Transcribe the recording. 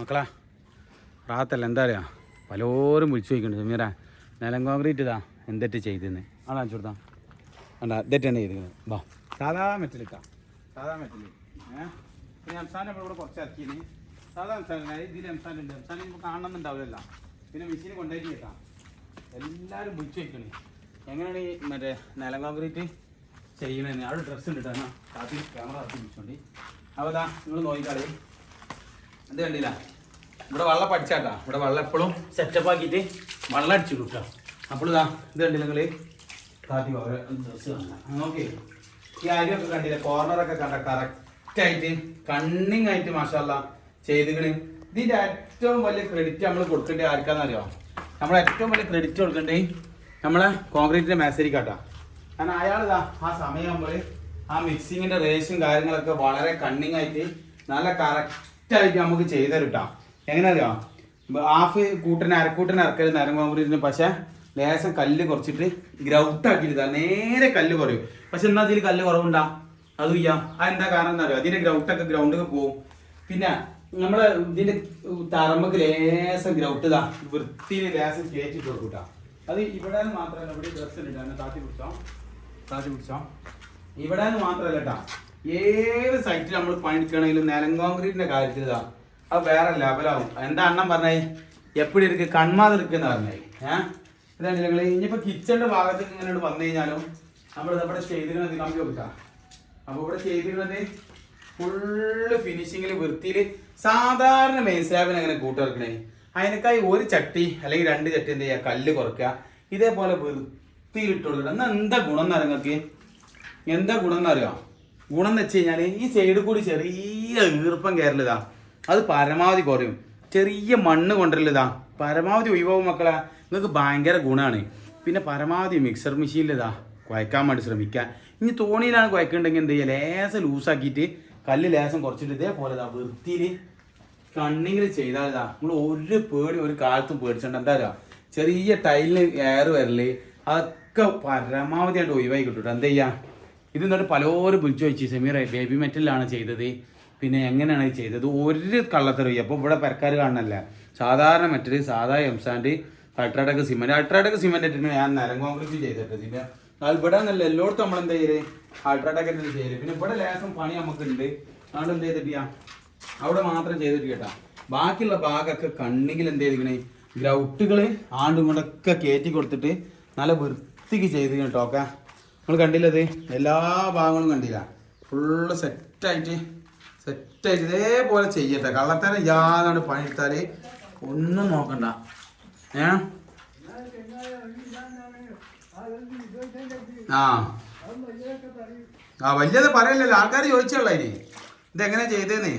മക്കളാ റാത്തല്ല എന്താ പറയുക പലരും വിളിച്ചു ചോദിക്കുന്നുണ്ട് സമീറ നിലം കോൺക്രീറ്റ് ഇതാ എന്തെറ്റ് ചെയ്തെന്ന്? ആണോ കാണിച്ചു കൊടുത്താ? ഇതെറ്റ് തന്നെ ചെയ്തിരിക്കുന്നത് ബാ സാധാ മെറ്റലിട്ടാ സാധാ മെറ്റൽ ഏഹ് പിന്നെ എംസാൻ നമ്മളിവിടെ കുറച്ച് ഇറക്കിയത് സാധാ എംസാൻ ഇതിൽ എംസാൻ ഉണ്ട് എംസാൻ നമുക്ക് കാണണമെന്നുണ്ടാവില്ല പിന്നെ മെഷീൻ കൊണ്ടായിട്ട് കേട്ടാ. എല്ലാവരും വിളിച്ചു ചോദിക്കണേ എങ്ങനെയാണ് ഈ മറ്റേ നിലം കോൺക്രീറ്റ് ചെയ്യണമെന്ന് അവിടെ ഡ്രസ്സ് ഉണ്ട് കേട്ടോ കാത്തി ക്യാമറ ആക്കി വിളിച്ചോണ്ടി അപ്പോൾ നിങ്ങൾ നോക്കിക്കാളി. എന്ത് കണ്ടില്ല. ഇവിടെ വെള്ളം പഠിച്ചാട്ടാ. ഇവിടെ വെള്ളം എപ്പോഴും സെറ്റപ്പ് ആക്കിയിട്ട് വെള്ളം അടിച്ചു കിട്ടാം അപ്പോൾ ഇതാ ഇത് കണ്ടില്ല നിങ്ങൾ കാട്ടി ഡ്രസ്സ് ഓക്കെ ഈ അരിയൊക്കെ കണ്ടില്ല? കോർണറൊക്കെ കണ്ട കറക്റ്റായിട്ട് കണ്ണിങ് ആയിട്ട് മാഷല്ല ചെയ്തുകണ് ഇതിന്റെ ഏറ്റവും വലിയ ക്രെഡിറ്റ് നമ്മൾ കൊടുക്കേണ്ടത് ആർക്കാണെന്നറിയോ നമ്മൾ ഏറ്റവും വലിയ ക്രെഡിറ്റ് കൊടുക്കേണ്ടത് നമ്മളെ കോൺക്രീറ്റിന്റെ മേസരിക്കാട്ടാ കാരണം അയാളിതാ ആ സമയമാകുമ്പോൾ ആ മിക്സിങ്ങിന്റെ റേസും കാര്യങ്ങളൊക്കെ വളരെ കണ്ണിങ് ആയിട്ട് നല്ല കറക്റ്റ് ആയിട്ട് നമുക്ക് ചെയ്ത് തരുട്ടാ എങ്ങനെ അറിയാം? ഹാഫ് കൂട്ടിന് അരക്കൂട്ടിന് അരക്കരുത് നേരം കോൺക്രീറ്റിന് പക്ഷെ ലേശം കല്ല് കുറച്ചിട്ട് ഗ്രൗട്ട് ആക്കിയിട്ട് നേരെ കല്ല് കുറയും. പക്ഷെ എന്നാ അതിൽ കല്ല് കുറവുണ്ടാ? അത് ചെയ്യാം അതെന്താ കാരണം എന്താ അറിയാം? അതിന്റെ ഗ്രൗട്ടൊക്കെ ഗ്രൗണ്ടിൽ പോകും പിന്നെ നമ്മളെ ഇതിന്റെ തറമ്പക്ക് ലേശം ഗ്രൗട്ട് ഇതാ. വൃത്തിയിൽ ലേശം കയറ്റിട്ട് കൊടുക്കൂട്ടാ അത് ഇവിടെ മാത്രമല്ല ഇവിടെ ഡ്രസ്സ് ഇട്ടാണ് താത്തി പിടിച്ചോ? താത്തി പിടിച്ചോ? ഇവിടെ മാത്രമല്ല കേട്ടാ ഏത് സൈറ്റിൽ നമ്മൾ പണിയെടുക്കണമെങ്കിലും നിലം കോൺക്രീറ്റിന്റെ കാര്യത്തിൽ ഇതാ അത് വേറെ ലെവലാവും എന്താ അണ്ണൻ പറഞ്ഞേ? എപ്പോഴും ഇരിക്ക് കൺമാതിരിക്കുന്ന പറഞ്ഞേ. ഏഹ് എന്താ നിങ്ങൾ ഇനിയിപ്പോൾ കിച്ചന്റെ ഭാഗത്തേക്ക് ഇങ്ങനെ വന്നു കഴിഞ്ഞാലും നമ്മൾ ഇവിടെ ചെയ്തിരുന്നത് നമുക്ക് കൊടുക്കാം അപ്പോൾ ഇവിടെ ചെയ്തിരുന്നത് ഫുള്ള് ഫിനിഷിങ്ങിൽ വൃത്തിയിൽ സാധാരണ മെയിൻ സ്ലാബിന് അങ്ങനെ കൂട്ടിറക്കണേ അതിനേക്കായി ഒരു ചട്ടി അല്ലെങ്കിൽ രണ്ട് ചട്ടി എന്ത് ചെയ്യുക കല്ല് കുറയ്ക്കുക. ഇതേപോലെ വൃത്തി കിട്ടുള്ളൂ എന്നാ എന്താ ഗുണം എന്നറിയാം എന്താ ഗുണം എന്നറിയാം ഗുണം എന്ന് വെച്ച് കഴിഞ്ഞാൽ ഈ സൈഡിൽ കൂടി ചെറിയ ഈർപ്പം കയറലിതാ അത് പരമാവധി കുറയും. ചെറിയ മണ്ണ് കൊണ്ടുവരലിതാ പരമാവധി ഒഴിവാവും മക്കളെ. നിങ്ങൾക്ക് ഭയങ്കര ഗുണമാണ് പിന്നെ പരമാവധി മിക്സർ മെഷീനിലിതാ കുഴക്കാൻ വേണ്ടി ശ്രമിക്കുക. ഇനി തോണിയിലാണ് കുഴക്കുന്നുണ്ടെങ്കിൽ എന്ത് ചെയ്യുക ലേസം ലൂസാക്കിയിട്ട് കല്ല് ലേസം കുറച്ചിട്ട് ഇതേപോലെ ഇതാ വൃത്തിയിൽ കണ്ണിങ്ങിൽ ചെയ്താൽ ഇതാ. നമ്മൾ ഒരു പേടി ഒരു കാലത്തും പേടിച്ചിട്ടുണ്ട് എന്താ പറയുക ചെറിയ ടൈലിന് എയർ വരൽ. അതൊക്കെ പരമാവധി ആയിട്ട് ഒഴിവായി കിട്ടും എന്താ ചെയ്യാ? ഇത് എന്നിട്ട് പലരും വിളിച്ചു വെച്ചു സെമീർ ബേബി മെറ്റലിലാണ് ചെയ്തത്. പിന്നെ എങ്ങനെയാണ് ഇത് ചെയ്തത്? ഒരു കള്ളത്തരം അപ്പോൾ ഇവിടെ പെരക്കാർ കാണണല്ല സാധാരണ മെറ്റൽ സാധാ M sand UltraTech cement. UltraTech cement ഇട്ടിട്ട് ഞാൻ നരം കോൺക്രീറ്റ് ചെയ്തിട്ട് ഇതിന്റെ അത് ഇവിടെ നല്ല എല്ലായിടത്തും നമ്മൾ എന്താ ചെയ്യൽ? അൾട്രാടെക് ചെയ്യൽ. പിന്നെ ഇവിടെ ലേസം പണി നമുക്കുണ്ട്. അതുകൊണ്ട് എന്ത് ചെയ്തിട്ടില്ല? അവിടെ മാത്രം ചെയ്തിട്ട് കേട്ടാ. ബാക്കിയുള്ള ഭാഗമൊക്കെ കണ്ണിങ്കിൽ എന്ത് ചെയ്തിരിക്കണേ ഗ്രൗട്ടുകൾ ആണ്ടും കൊണ്ടൊക്കെ കയറ്റി കൊടുത്തിട്ട് നല്ല വൃത്തിക്ക് ചെയ്ത് കേട്ടോ ഒക്കെ നമ്മൾ കണ്ടില്ലത് എല്ലാ ഭാഗങ്ങളും കണ്ടില്ല. ഫുള്ള് സെറ്റായിട്ട് സെറ്റായിട്ട് ഇതേപോലെ ചെയ്യട്ടെ. കള്ളത്തരം യാതാണ് പണിയെടുത്താൽ ഒന്നും നോക്കണ്ട. ഏ? ആ. ആ വലിയത് പറയല്ലല്ലോ. ആൾക്കാർ ചോദിച്ചുള്ള ഇനി ഇതെങ്ങനെ ചെയ്തേന്ന്?